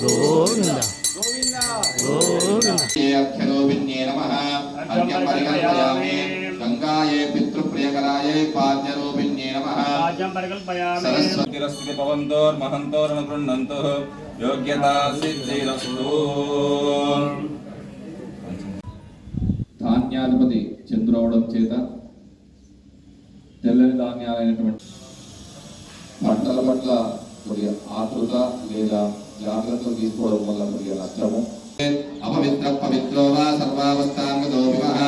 గోవింద. ధాన్యాధిపతి చంద్రవడం చేత తెల్లని ధాన్యాలైనటువంటి పంటల పట్ల కొద్దిగా ఆతృత లేదా జాగ్రత్తలు తీసుకోవడం వల్ల కలిగే నష్టము. అపవిత్ర పవిత్రో వా సర్వావస్థాంగతో వివహ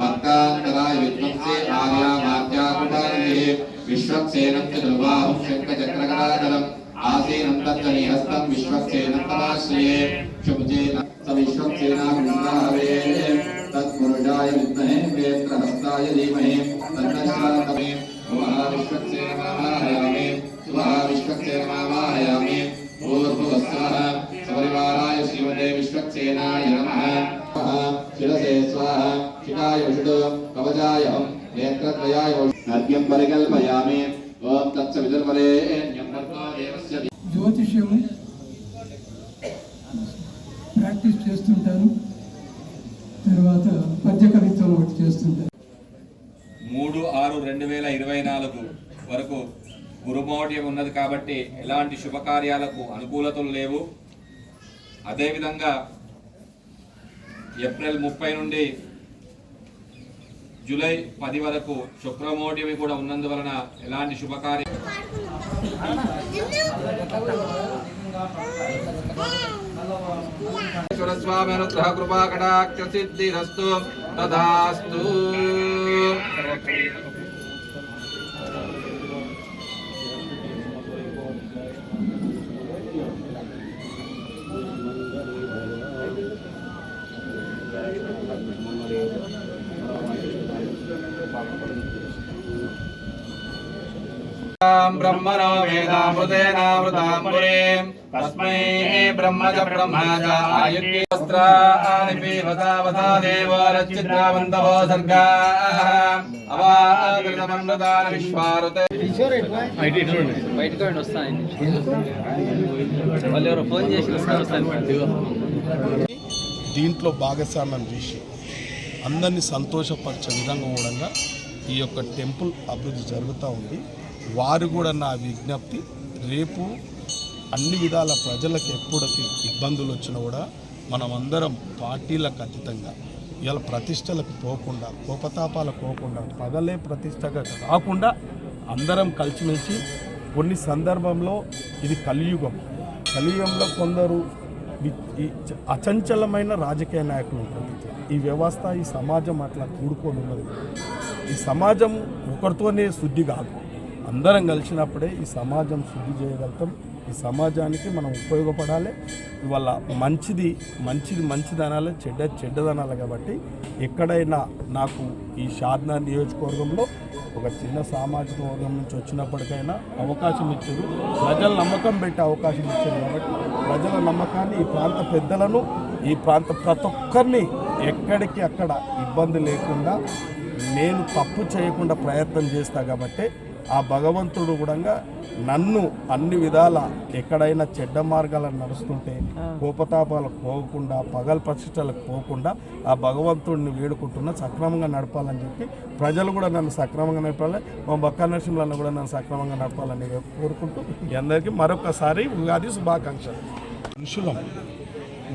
భక్తాంతరాయ విద్వంసే విశ్వక్సేనం ఆసీనం విశ్వక్సేనం తమాశ్రయే శుభజేన స తత్పురుషాయ విద్మహే. వేత్రహస్తాయ ధీమహే. తన్నశ్రాతమే महाविश्वक्षेमायामि महाविश्वक्षेमायामि भूर्भुवस्वः सपरिवाराय श्रीमते विश्वक्षेनाय नमः शिरसे स्वाः शिखाय विषुडो कवचाय नेत्रद्वयाय नद्यं परिकल्पयामि ॐ तत्सविदुर्वरेण्यं देवस्य జ్యోతిష్యం ప్రాక్టీస్ చేస్తుంటాను తర్వాత పద్య కవిత్వం ఒకటి చేస్తుంటాను గురుమౌఢ్యం ఉన్నది కాబట్టి ఎలాంటి శుభకార్యాలకు అనుకూలతలు లేవు. అదేవిధంగా ఏప్రిల్ ముప్పై నుండి జూలై పది వరకు శుక్రమౌఢ్యమి కూడా ఉన్నందువలన ఎలాంటి శుభకార్య స్వామి అనుగ్రహ కృపా కటాక్ష సిద్ధిరస్తు తదాస్తు. బ్రహ్మణో ఫోన్ చేసి దీంట్లో భాగస్వామ్యం చేసి అందరినీ సంతోషపరిచే విధంగా కూడా ఈ యొక్క టెంపుల్ అభివృద్ధి జరుగుతూ ఉంది. వారు కూడా నా విజ్ఞప్తి. రేపు అన్ని విధాల ప్రజలకు ఎప్పటికి ఇబ్బందులు వచ్చినా కూడా మనమందరం పార్టీలకు అతీతంగా ఇలా ప్రతిష్టలకు పోకుండా కోపతాపాలకు పోకుండా పగలే ప్రతిష్టగా కాకుండా అందరం కలిసిమెలిసి కొన్ని సందర్భంలో ఇది కలియుగం. కలియుగంలో కొందరు ఈ అచంచలమైన రాజకీయ నాయకులు ఉంటుంది ఈ వ్యవస్థ ఈ సమాజం అట్లా కూడుకొని ఉన్నది. ఈ సమాజం ఒకరితోనే శుద్ధి కాదు. అందరం కలిసినప్పుడే ఈ సమాజం శుద్ధి చేయగలుగుతాం. ఈ సమాజానికి మనం ఉపయోగపడాలి. ఇవాళ మంచిది మంచిది మంచిది అనాలి చెడ్డ చెడ్డదనాలి కాబట్టి ఎక్కడైనా నాకు ఈ షాద్నా నియోజకవర్గంలో ఒక చిన్న సామాజిక వర్గం నుంచి వచ్చినప్పటికైనా అవకాశం ఇచ్చారు ప్రజల నమ్మకం పెట్టే అవకాశం ఇచ్చారు కాబట్టి ప్రజల నమ్మకాన్ని ఈ ప్రాంత పెద్దలను ఈ ప్రాంత ప్రతి ఒక్కరిని ఎక్కడికి అక్కడ ఇబ్బంది లేకుండా నేను తప్పు చేయకుండా ప్రయత్నం చేస్తా కాబట్టి ఆ భగవంతుడు కూడా నన్ను అన్ని విధాల ఎక్కడైనా చెడ్డ మార్గాలను నడుస్తుంటే కోపతాపాలకు పోకుండా పగల ప్రతిష్టలకు పోకుండా ఆ భగవంతుడిని వేడుకుంటున్నా సక్రమంగా నడపాలని చెప్పి ప్రజలు కూడా నన్ను సక్రమంగా నడపాలి మా బక్క నరసింహలను కూడా నన్ను సక్రమంగా నడపాలని కోరుకుంటూ అందరికీ మరొకసారి ఉగాది శుభాకాంక్షలు. మనుషులం.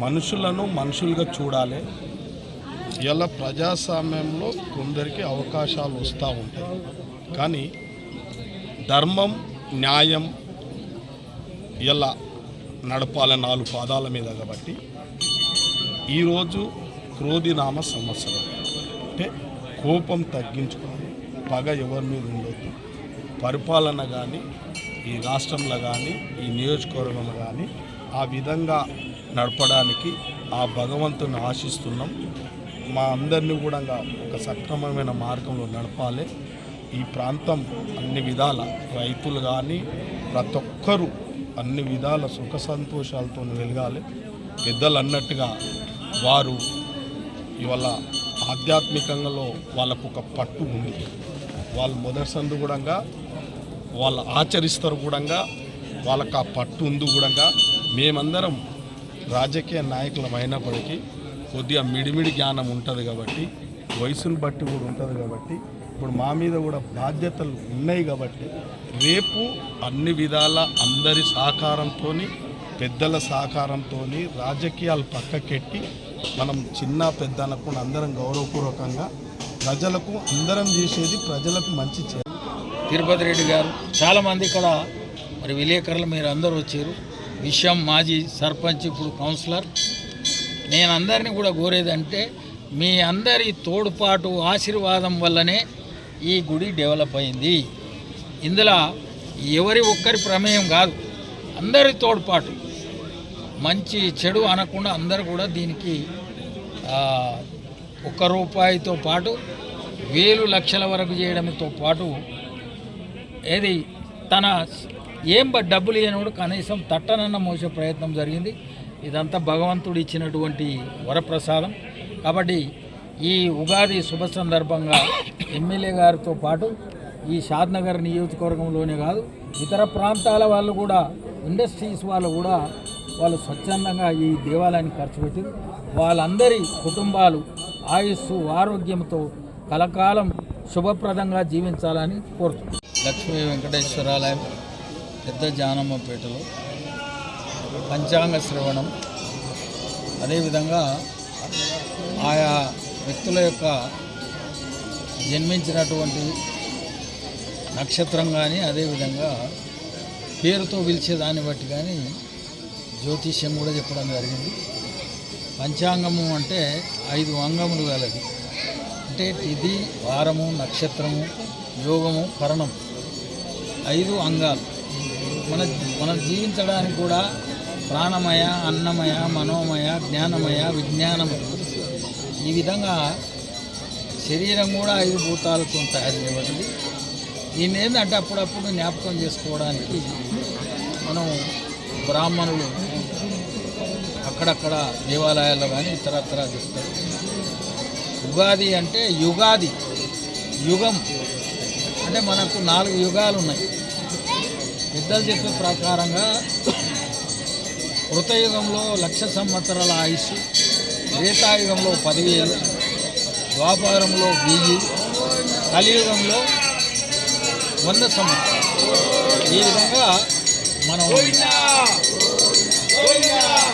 మనుషులను మనుషులుగా చూడాలి. ఇలా ప్రజాస్వామ్యంలో కొందరికి అవకాశాలు వస్తూ ఉంటాయి. కానీ ధర్మం న్యాయం ఇలా నడపాలి నాలుగు పాదాల మీద కాబట్టి ఈరోజు క్రోధినామ సంవత్సరం. అంటే కోపం తగ్గించుకోవాలి పగ ఎవరి మీద ఉండొద్దు. పరిపాలన కానీ ఈ రాష్ట్రంలో కానీ ఈ నియోజకవర్గంలో కానీ ఆ విధంగా నడపడానికి ఆ భగవంతుని ఆశిస్తున్నాం. మా అందరినీ కూడా ఒక సక్రమమైన మార్గంలో నడపాలి. ఈ ప్రాంతం అన్ని విధాల రైతులు కానీ ప్రతి ఒక్కరూ అన్ని విధాల సుఖ సంతోషాలతో వెలగాలి. పెద్దలు అన్నట్టుగా వారు ఇవాళ ఆధ్యాత్మికంగా వాళ్ళకు ఒక పట్టు ఉంది. వాళ్ళు మొదటి సందు కూడా వాళ్ళు ఆచరిస్తారు కూడా వాళ్ళకు ఆ పట్టు ఉంది కూడా మేమందరం రాజకీయ నాయకులం అయినప్పటికీ కొద్దిగా మిడిమిడి జ్ఞానం ఉంటుంది కాబట్టి వయసును బట్టి కూడా ఉంటుంది కాబట్టి ఇప్పుడు మా మీద కూడా బాధ్యతలు ఉన్నాయి కాబట్టి రేపు అన్ని విధాల అందరి సహకారంతో పెద్దల సహకారంతో రాజకీయాలు పక్కకెట్టి మనం చిన్న పెద్ద అనకుండా అందరం గౌరవపూర్వకంగా ప్రజలకు అందరం చేసేది ప్రజలకు మంచి చే తిరుపతి రెడ్డి గారు చాలామంది ఇక్కడ మరి విలేకరులు మీరు అందరూ వచ్చారు. విషయం మాజీ సర్పంచ్ ఇప్పుడు కౌన్సిలర్. నేను అందరినీ కూడా కోరేదంటే మీ అందరి తోడ్పాటు ఆశీర్వాదం వల్లనే ఈ గుడి డెవలప్ అయింది. ఇందులో ఎవరి ఒక్కరి ప్రమేయం కాదు అందరి తోడ్పాటు. మంచి చెడు అనకుండా అందరు కూడా దీనికి ఒక్క రూపాయితో పాటు వేలు లక్షల వరకు చేయడంతో పాటు ఏది తన ఏం బ- డబ్బులు ఇవ్వనోడు కనీసం తట్టనన్న మోసే ప్రయత్నం జరిగింది. ఇదంతా భగవంతుడు ఇచ్చినటువంటి వరప్రసాదం. కాబట్టి ఈ ఉగాది శుభ సందర్భంగా ఎమ్మెల్యే గారితో పాటు ఈ షాద్నగర్ నియోజకవర్గంలోనే కాదు ఇతర ప్రాంతాల వాళ్ళు కూడా ఇండస్ట్రీస్ వాళ్ళు కూడా వాళ్ళు స్వచ్ఛందంగా ఈ దేవాలయాన్ని ఖర్చు పెట్టారు. వాళ్ళందరి కుటుంబాలు ఆయుస్సు ఆరోగ్యంతో కలకాలం శుభప్రదంగా జీవించాలని కోరుతున్నాను లక్ష్మీ వెంకటేశ్వరాలయం పెద్ద జానమ్మపేటలో పంచాంగ శ్రవణం. అదేవిధంగా ఆయా వ్యక్తుల యొక్క జన్మించినటువంటి నక్షత్రం కానీ అదేవిధంగా పేరుతో పిలిచే దాన్ని బట్టి కానీ జ్యోతిష్యం కూడా చెప్పడం జరిగింది. పంచాంగము అంటే ఐదు అంగములు గలది. అంటే తిథి వారము నక్షత్రము యోగము కరణం ఐదు అంగాలు. మన మనం జీవించడానికి కూడా ప్రాణమయ అన్నమయ మనోమయ జ్ఞానమయ విజ్ఞానమయ ఈ విధంగా శరీరం కూడా ఐదు భూతాలతో తయారు చేయబడింది దీన్ని ఏంటంటే అప్పుడప్పుడు జ్ఞాపకం చేసుకోవడానికి మనం బ్రాహ్మణులు అక్కడక్కడ దేవాలయాల్లో కానీ ఇతరత్ర చూస్తారు ఉగాది అంటే యుగాది యుగం అంటే మనకు నాలుగు యుగాలు ఉన్నాయి. పెద్దలు చెప్పే ప్రకారంగా కృతయుగంలో లక్ష సంవత్సరాల ఆయుష్ త్రేతాయుగంలో పదివేలు ద్వాపారంలో వెయ్యి కలియుగంలో వంద సంవత్సరాలు. ఈ విధంగా మనం